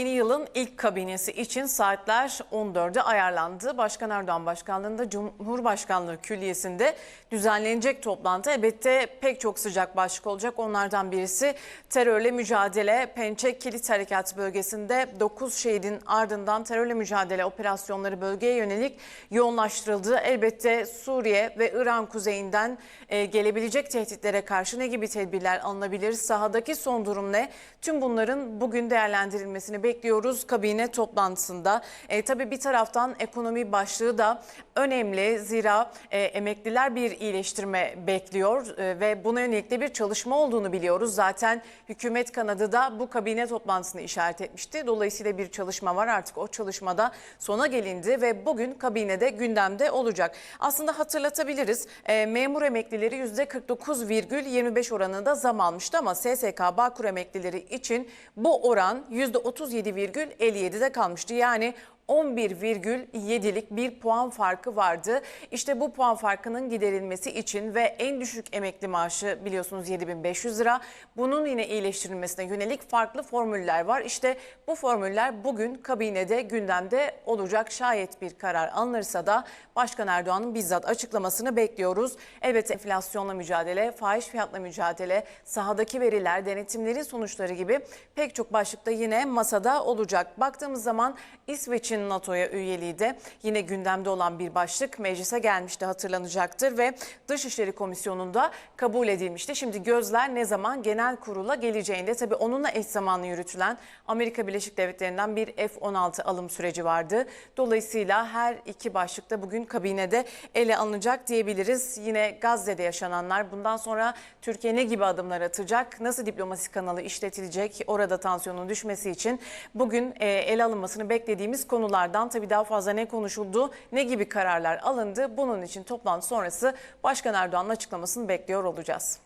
yeni ilk kabinesi için saatler 14'e ayarlandı. Başkan Erdoğan başkanlığında Cumhurbaşkanlığı Külliyesi'nde düzenlenecek toplantı elbette pek çok sıcak başlık olacak. Onlardan birisi terörle mücadele. Pençe Kilit Harekat bölgesinde 9 şehidin ardından terörle mücadele operasyonları bölgeye yönelik yoğunlaştırıldı. Elbette Suriye ve İran kuzeyinden e, gelebilecek tehditlere karşı ne gibi tedbirler alınabilir? Sahadaki son durum ne? Tüm bunların bugün değerlendirilmesini bekliyoruz kabine toplantısında. E, tabii bir taraftan ekonomi başlığı da önemli. Zira e, emekliler bir iyileştirme bekliyor e, ve buna yönelik de bir çalışma olduğunu biliyoruz. Zaten hükümet kanadı da bu kabine toplantısını işaret etmişti. Dolayısıyla bir çalışma var artık o çalışmada sona gelindi ve bugün kabinede gündemde olacak. Aslında hatırlatabiliriz e, memur emeklileri %49,25 oranında zam almıştı ama SSK Bağkur emeklileri için bu oran %37,57'de kalmıştı. Yani 11,7'lik bir puan farkı vardı. İşte bu puan farkının giderilmesi için ve en düşük emekli maaşı biliyorsunuz 7500 lira. Bunun yine iyileştirilmesine yönelik farklı formüller var. İşte bu formüller bugün kabinede gündemde olacak. Şayet bir karar alınırsa da Başkan Erdoğan'ın bizzat açıklamasını bekliyoruz. Elbette enflasyonla mücadele, fahiş fiyatla mücadele, sahadaki veriler, denetimlerin sonuçları gibi pek çok başlıkta yine masada olacak. Baktığımız zaman İsveç'in NATO'ya üyeliği de yine gündemde olan bir başlık meclise gelmişti hatırlanacaktır ve Dışişleri Komisyonu'nda kabul edilmişti. Şimdi gözler ne zaman genel kurula geleceğinde tabii onunla eş zamanlı yürütülen Amerika Birleşik Devletleri'nden bir F-16 alım süreci vardı. Dolayısıyla her iki başlıkta bugün kabinede ele alınacak diyebiliriz. Yine Gazze'de yaşananlar bundan sonra Türkiye ne gibi adımlar atacak? Nasıl diplomasi kanalı işletilecek? Orada tansiyonun düşmesi için bugün e, ele alınmasını beklediğimiz konulardan tabii daha fazla ne konuşuldu, ne gibi kararlar alındı? Bunun için toplantı sonrası Başkan Erdoğan'ın açıklamasını bekliyor olacağız.